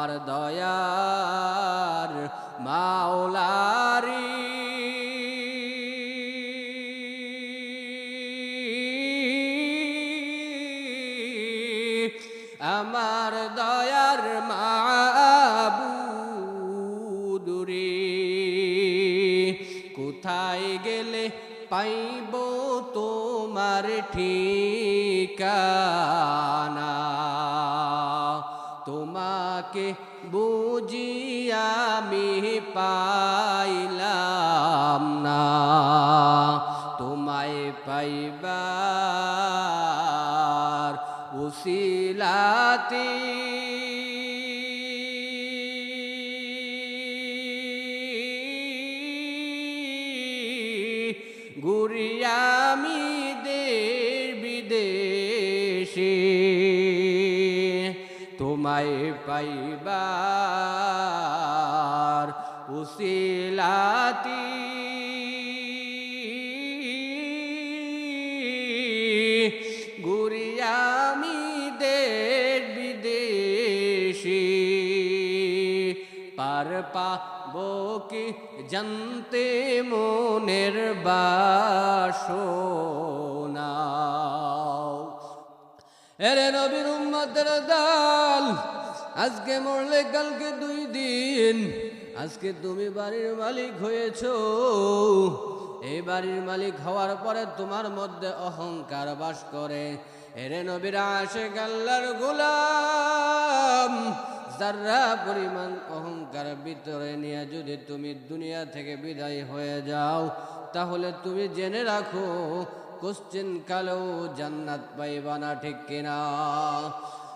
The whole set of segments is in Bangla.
আমার দয়ার মাওলারি। আমার দয়ার মাবুদুরি। কোথায় গেলে পাইব তোমার ঠিকানা? আমি পাইলাম না। তোমায় পাইবার উসিলাতি গুরিয়ামি দের বিদেশে। তোমায় পাইবার উসিলাতি গুরিয়ামি দের বিদেশে। পার পাবো কি জানতে মনের বাসনা। এরে নবীর উম্মতের দল, আজকে মরলে কালকে দুই দিন আজকে তুমি বাড়ির মালিক হয়েছ। এই বাড়ির মালিক হওয়ার পরে তোমার মধ্যে অহংকার বাস করে। এরে নবীর আসে গাল্লার গোলাম যারা পরিমাণ অহংকার ভিতরে নিয়ে যদি তুমি দুনিয়া থেকে বিদায় হয়ে যাও, তাহলে তুমি জেনে রাখো, কোশ্চিন কালেও জান্নাত পাইবা না, ঠিক কিনা?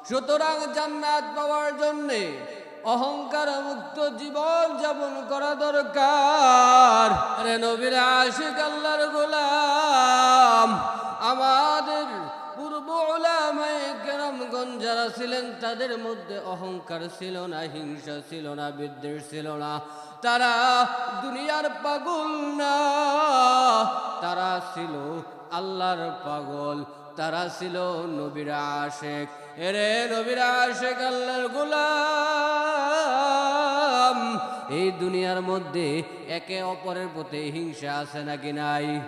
সুতরাং জান্নাত পাওয়ার জন্যে অহংকার মুক্ত জীবন যাপন করা দরকার। রে নবীর আশিক আল্লাহর গোলাম, আমাদের পূর্ব কেরামগণ যারা ছিলেন, তাদের মধ্যে অহংকার ছিল না, হিংসা ছিল না, বিদ্বেষ ছিল না। তারা দুনিয়ার পাগল না, তারা ছিল আল্লাহর পাগল, তারা ছিল নবীর আশেক। এরে নবীর আশেক আল্লাহর গোলাম। এই দুনিয়ার মধ্যে একে অপরের প্রতি হিংসা আছে নাকি নাই?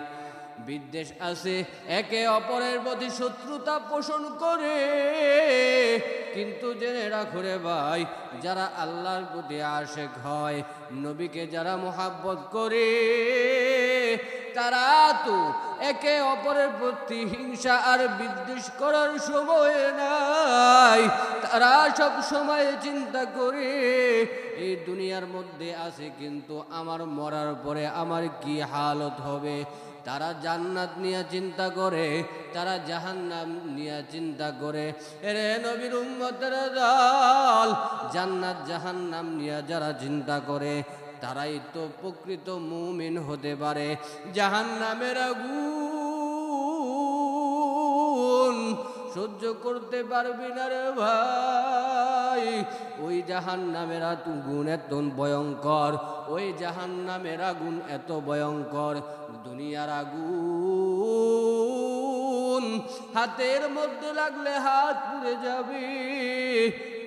বিদ্বেষ আছে, একে অপরের প্রতি শত্রুতা পোষণ করে। কিন্তু জেনে রাখো রে ভাই, যারা আল্লাহর প্রতি আশেক হয়, নবীকে যারা মোহাব্বত করে তারা তো একে অপরের প্রতি হিংসা আর বিদ্বেষ করার সময় নাই। তারা সব সময় চিন্তা করে, এই দুনিয়ার মধ্যে আছে কিন্তু আমার মরার পরে আমার কি হালত হবে? তারা জান্নাত নিয়ে চিন্তা করে, তারা জাহান্নাম নিয়ে চিন্তা করে। এরে নবীর উম্মতের দল, জান্নাত জাহান্নাম নিয়ে যারা চিন্তা করে তারাই তো প্রকৃত মুমিন হতে পারে। জাহান্নামের আগুন সহ্য করতে পারবি না রে ভাই। ওই জাহান নামের আগুন এত ভয়ঙ্কর, ওই জাহান নামের আগুন এত ভয়ঙ্কর। দুনিয়ার আগুন হাতের মধ্যে লাগলে হাত পুড়ে যাবে,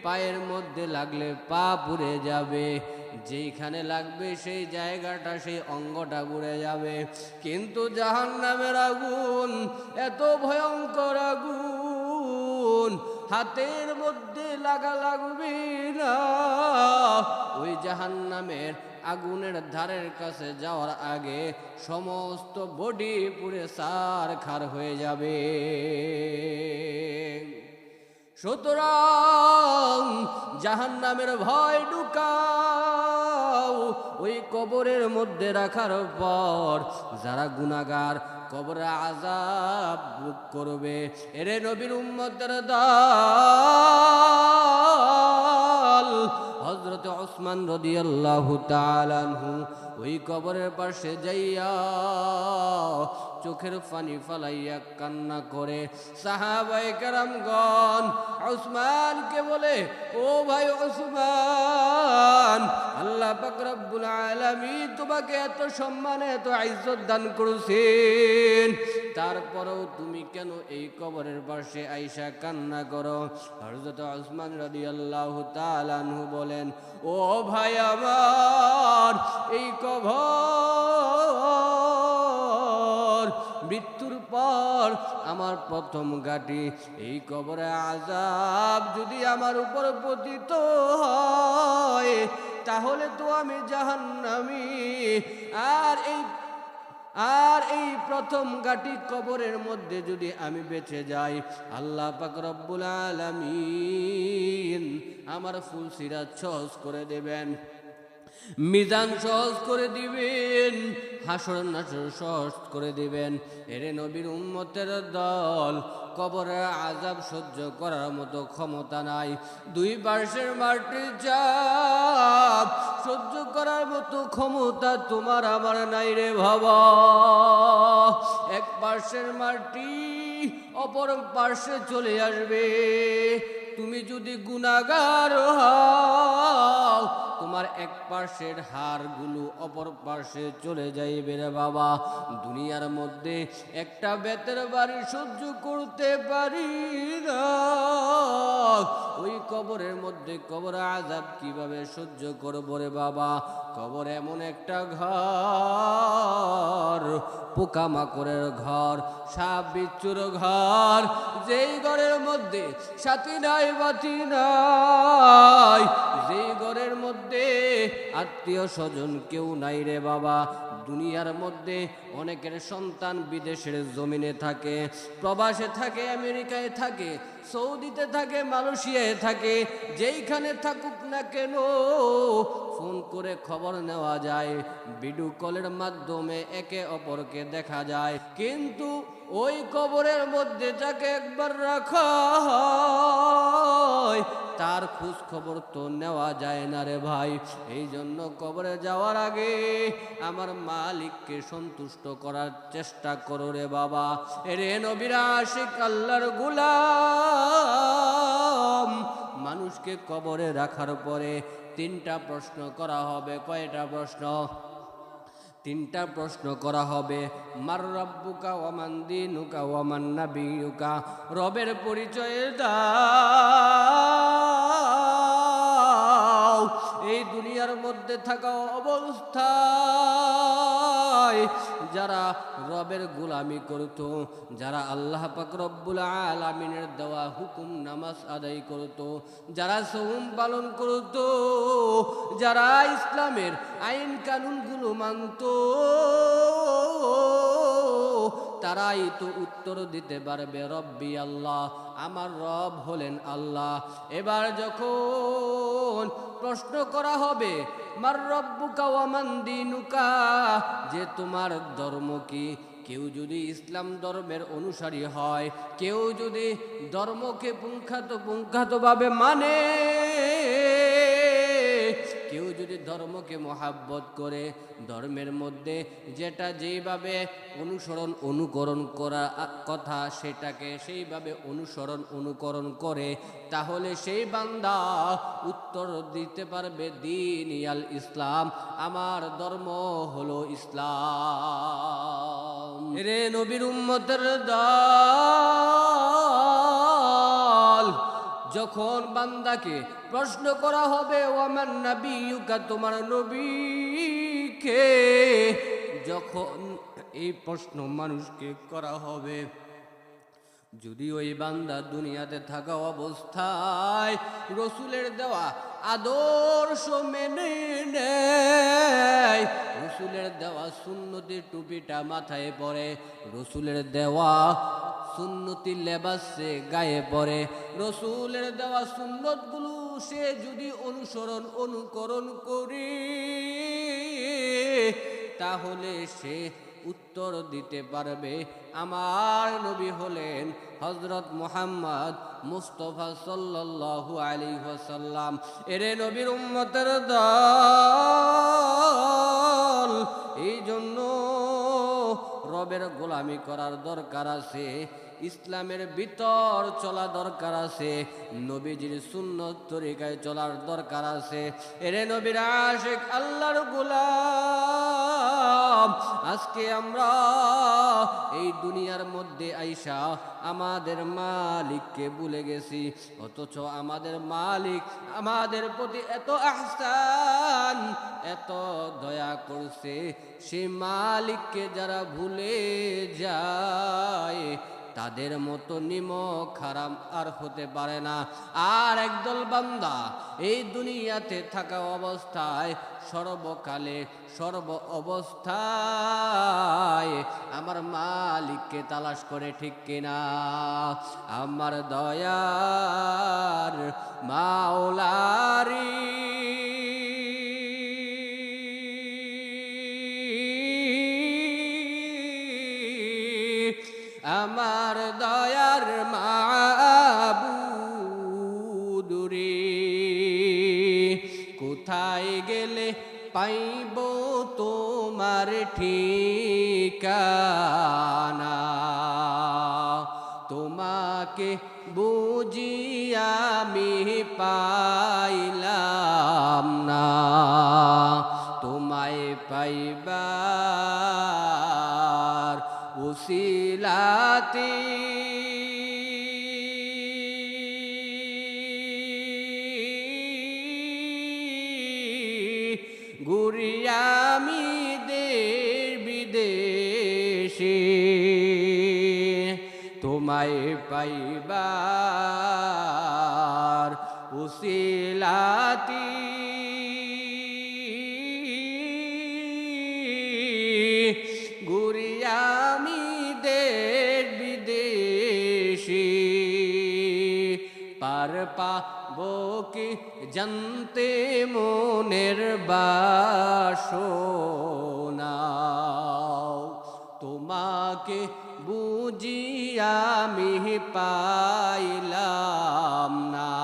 পায়ের মধ্যে লাগলে পা পুড়ে যাবে। যেইখানে লাগবে সেই জায়গাটা, সেই অঙ্গটা পুড়ে যাবে। কিন্তু জাহান নামের আগুন, এত ভয়ঙ্কর আগুন, হাতের মধ্যে লাগা লাগবে না। ওই জাহান নামের আগুনের ধারের কাছে যাওয়ার আগে সমস্ত বডি পুরে সার খার হয়ে যাবে। সুতরাং জাহান নামের ভয় ঢুকাও। ওই কবরের মধ্যে রাখার পর যারা গুণাগার কবরে আজাব করবে এরে নবীর দল। হজরত ওসমান রদিয়াল্লাহু তাআলাহু ওই কবরের পাশে যাইয়া চোখের পানি ফালাইয়া কান্না করে। সাহাবাই কারামগণ ওসমানকে বলে, ও ভাই ওসমান আল্লাহ পাক রব্বুল আলামিন তোমাকে এত সম্মান, এত ইজ্জত দান করেছেন। তারপরেও তুমি কেন এই কবরের পাশে আইসা কান্না করো? হযরত ওসমান রাদিয়াল্লাহু তাআলা আনহু বলেন, ও ভাই আমার, এই কবর মৃত্যুর পর আমার প্রথম গাটি এই কবরে আজাব যদি আমার উপর পতিত হয়, তাহলে তো আমি জাহান্নামি। আর এই আর এই প্রথম গাটি কবরের মধ্যে যদি আমি বেঁচে যাই, আল্লাহ পাক রব্বুল আলামিন আমার ফুল সিরাজ সহজ করে দেবেন। মিজান সহজ করে দিবেন, হাসর নাসর সহজ করে দিবেন। এরে নবীর উম্মতের দল কবরের আজাব সহ্য করার মতো ক্ষমতা নাই। দুই পার্শ্বের মাটির চাপ সহ্য করার মতো ক্ষমতা তোমার আমার নাই রে বাবা। এক পার্শ্বের মাটি অপর পার্শ্বে চলে আসবে। তুমি যদি গুণাগার হও তোমার এক পার্শ্বের হারগুলো অপর পার্শ্বে চলে যাইবে রে বাবা। দুনিয়ার মধ্যে একটা বেতের বাড়ি সহ্য করতে পারি না। ওই কবরের মধ্যে কবর আজাব কীভাবে সহ্য করব রে বাবা? কবর এমন একটা ঘর, পোকামাকড়ের ঘর, সাপ বিচ্ছুর ঘর, যেই ঘরের মধ্যে সাথী নাই, বাতি নাই, যেই ঘরের মধ্যে আত্মীয় স্বজন কেউ নাই রে বাবা। দুনিয়ার মধ্যে অনেকের সন্তান বিদেশের জমিনে থাকে, প্রবাসে থাকে, আমেরিকায় থাকে, সৌদিতে থাকে, মালয়েশিয়ায় থাকে, যেইখানে থাকুক না কেন ফোন করে খবর নেওয়া যায়, ভিডিও কলের মাধ্যমে একে অপরকে দেখা যায়। কিন্তু ওই কবরের মধ্যে যাকে একবার রাখা হয়, তার খোঁজ খবর তো নেওয়া যায় না রে ভাই। এই জন্য কবরে যাওয়ার আগে আমার মালিককে সন্তুষ্ট করার চেষ্টা করো রে বাবা। রে নবীরা আশিক, আল্লাহর গুলাম। মানুষকে কবরে রাখার পরে তিনটা প্রশ্ন করা হবে। কয়টা প্রশ্ন? তিনটা প্রশ্ন করা হবে। মার রব্বুকা ওমান দিনুকা ওমান নাবিউকা রবের পরিচয় দাও। এই দুনিয়ার মধ্যে থাকা অবস্থায় যারা রবের গোলামি করত, যারা আল্লাহ পাক রব্বুল আলামিনের দেওয়া হুকুম নামাজ আদায় করত, যারা সৌম পালন করত, যারা ইসলামের আইন কানুনগুলো মানত, তারাই তো উত্তর দিতে পারবে, রব্বি আল্লাহ, আমার রব হলেন আল্লাহ। এবার যখন প্রশ্ন করা হবে, মার রব্বুকা ওয়ামান দিনুকা? যে তোমার ধর্ম কি? কেউ যদি ইসলাম ধর্মের অনুসারী হয়, কেউ যদি ধর্মকে পুঙ্খাত পুঙ্খাতভাবে মানে কেউ যদি ধর্মকে মহাব্বত করে, ধর্মের মধ্যে যেটা যেইভাবে অনুসরণ, অনুকরণ করা কথা সেটাকে সেইভাবে অনুসরণ, অনুকরণ করে, তাহলে সেই বান্দা উত্তর দিতে পারবে দিন ইয়াল ইসলাম, আমার ধর্ম হলো ইসলাম। রে নবীর উম্মতের দল! যখন বান্দাকে প্রশ্ন করা হবে, ওয়ামান নবীকা তোমার নবীকে? যখন এই প্রশ্ন মানুষকে করা হবে, যদি ওই বান্দা দুনিয়াতে থাকা অবস্থায় রসুলের দেওয়া আদর্শ মেনে নেয়, রসুলের দেওয়া সুন্নতি টুপিটা মাথায় পরে রসুলের দেওয়া সুন্নতি লেবাস সে গায়ে পরে রসুলের দেওয়া সুন্নতগুলো সে যদি অনুসরণ, অনুকরণ করি, তাহলে সে উত্তর দিতে পারবে। আমার নবী হলেন হজরত মোহাম্মদ মুস্তফা সাল্লাল্লাহু আলাইহি ওয়াসাল্লাম। এরে নবীর উম্মতের দল এই জন্য রবের গোলামি করার দরকার আছে। ইসলামের ভিতর চলা দরকার আছে, নবীজির সুন্নত তরিকায় চলার দরকার আছে। এরে নবীর আশেখ আল্লাহর গোলাম, আজকে আমরা এই দুনিয়ার মধ্যে আইসা আমাদের মালিককে ভুলে গেছি, অথচ আমাদের মালিক আমাদের প্রতি এত আহসান, এত দয়া করছে সেই মালিককে যারা ভুলে যায় তাদের মতো নিমক খারাপ আর হতে পারে না। আর একদল বান্দা এই দুনিয়াতে থাকা অবস্থায় সর্বকালে সর্ব অবস্থায় আমার মালিককে তালাশ করে ঠিক কিনা? আমার দয়ার মাওলারি ঠিকানা। তোমাকে বুঝি আমি পাইলাম না। তোমায় পাইবার উসিলাতে। গুরিয়ামি পাইবার উসিলাতি। গুরিয়ামি দের বিদেশে পার পাবো কি জানতে মনের বাসনা। তোমাকে বুঝি আমি পাইলাম না।